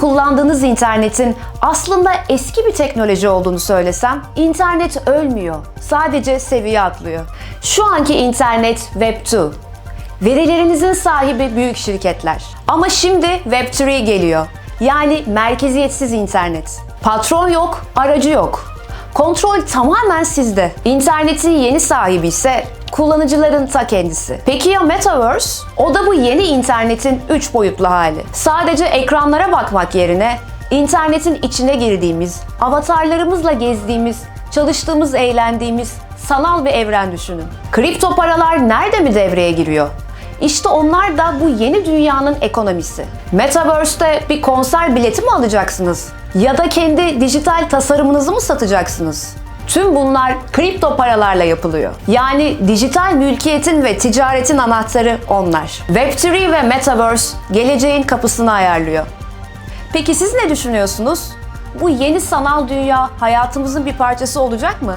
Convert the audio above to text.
kullandığınız internetin aslında eski bir teknoloji olduğunu söylesem, internet ölmüyor. Sadece seviye atlıyor. Şu anki internet Web 2. Verilerinizin sahibi büyük şirketler. Ama şimdi Web 3 geliyor. Yani merkeziyetsiz internet. Patron yok, aracı yok. Kontrol tamamen sizde. İnternetin yeni sahibi ise kullanıcıların ta kendisi. Peki ya Metaverse? O da bu yeni internetin 3 boyutlu hali. Sadece ekranlara bakmak yerine internetin içine girdiğimiz, avatarlarımızla gezdiğimiz, çalıştığımız, eğlendiğimiz sanal bir evren düşünün. Kripto paralar nerede mi devreye giriyor? İşte onlar da bu yeni dünyanın ekonomisi. Metaverse'te bir konser bileti mi alacaksınız? Ya da kendi dijital tasarımınızı mı satacaksınız? Tüm bunlar kripto paralarla yapılıyor. Yani dijital mülkiyetin ve ticaretin anahtarı onlar. Web3 ve Metaverse geleceğin kapısını ayarlıyor. Peki siz ne düşünüyorsunuz? Bu yeni sanal dünya hayatımızın bir parçası olacak mı?